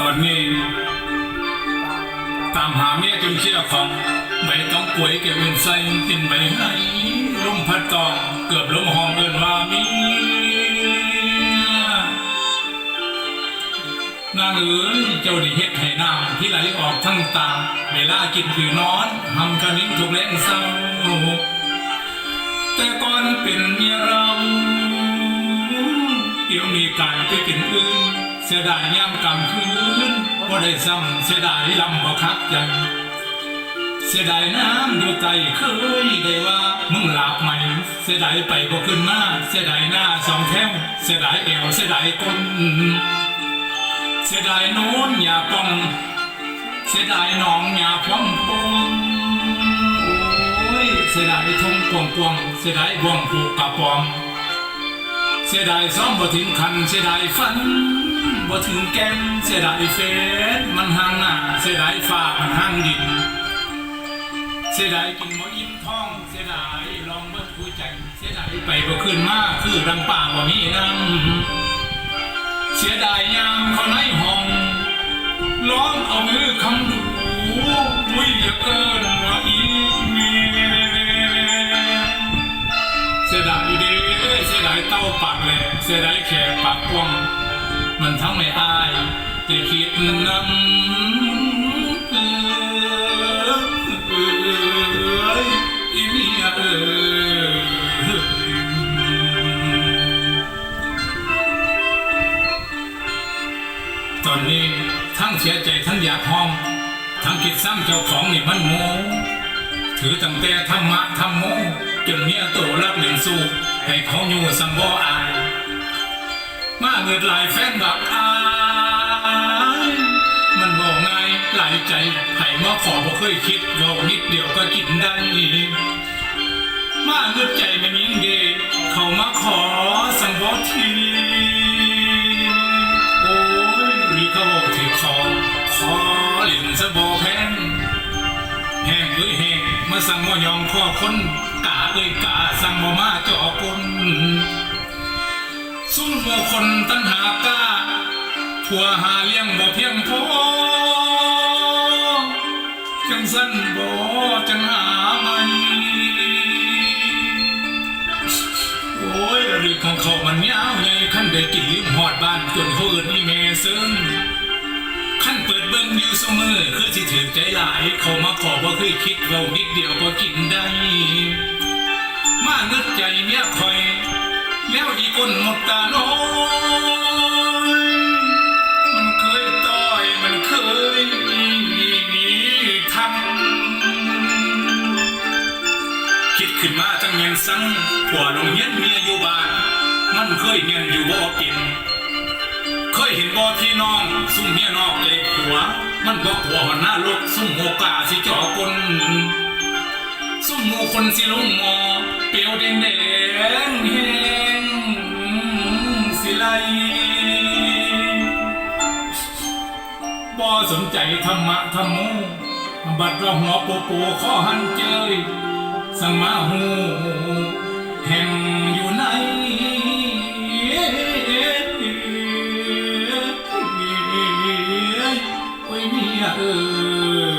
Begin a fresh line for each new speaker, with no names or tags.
ตอนนี้ ตามหาเมียจนเชี่ยของใบต้องป่วยเก็บเงินใส่กินใบให้ลมพัดตองเกือบลมห้องเอินว่ามีนางเอ๋ยเจ้าได้เฮ็ดให้น้ำที่ไหลออกทั้งตา เวลากินคือนอนทำกันนิ้งถูกแรงเศร้า แต่ก่อนเป็นเมียเรา เดี๋ยวมีกายไปเป็นอื่น เสียดายยามกำคืนบ่ได้ซ้ำเสียดายลำบ่คักใจเสียดายน้ำดูใจเคยได้ว่ามึงหลับไหม เสียดายไปบ่ขึ้นมาเสียดายหน้าสองแถวเสียดายแอวเสียดายก้นเสียดายโน้นอย่าป้อง เสียดายหนองอย่าพร้อมปงโอ้ยเสียดายทงกวงกวงเสียดายบ่วงผูกกระปอมเสียดายซ้อมบ่ถึงคันเสียดายฝัน บ่ถึงแก้มเสียดายเฟสมันห่างหน้าเสียดายฟ้ามันห่างดิน เสียดายกินบ่อิ่มท้องเสียดายลองเบิดหัวใจ เสียดายไปบ่ขึ้นมาคือดังป่าบ่มีน้ำเสียดายยามเขาในห้องร้องเอามือคำดูวิ่งเหลือเกินว่าอีเมเสียดายเด้เสียดายเต้าปากแหลกเสียดายแขกปากกว้าง มันทั้งไม่อายแต่คิดนำเออเอยอีเมียเอยตอนนี้ทั้งเสียใจทั้งอยากห้อง ทั้งคิดซ้ำเจ้าของนี่มันโมถือตั้งแต่ธรรมะธรรมโมจนเมียโตรักเหล่นสู้ให้เขาอยู่สังบ่อาย มาเงิดหลายแฟนบักอายมันบอกง่ายหลายใจให้มาขอบ่เคยคิดบอกนิดเดียวก็กินได้มาเงิดใจมันยิ่งเดเขามาขอสังบ่ทีโอ้ยหรือเขาบอกที่คอขอเล่นสะบอแพงแห้งเอ้ยแห้งมาสั่งว่ายอมข้อคนกาเอ้ยกาสั่งบ่มาจาะกล ซุ่มหัวคนตั้งหาก้าผัวหาเลี้ยงบ่เพียงพอจังสั้นบ่จังหาไม่โอ้ยหรือของเขามันยาวใหญ่ขั้นได้กินลืมหอดบ้านจนเขาเอื่นอีเมซึ่งขั้นเปิดเบิ้งอยู่เสมอคือสิถือใจหลาย เขามาขอว่าเคยคิดเรานิดเดียวก็กินได้ มานึกใจเมียคอย ก้นหมดตาน้อยมันเคยต้อยมันเคยมีทำคิดขึ้นมาจังเงียนสังผัวลงเฮียนเมียอยู่บ้าน มันเคยเงียนอยู่บ่กิน เคยเห็นบ่พี่น้องซุ่มเมียนอกเลยผัว มันบอกหัวหัวหน้าลกซุ่มโอกาสิจ่อกลซุ่มหมูคนสิลุงหมอเปียวแดงแด บ่สนใจธรรมะธรรมูบัดราหัวปูปูข้อหันเจยสัมมาหูแห่งอยู่ในโอ้ยเอ้ยเอ้ย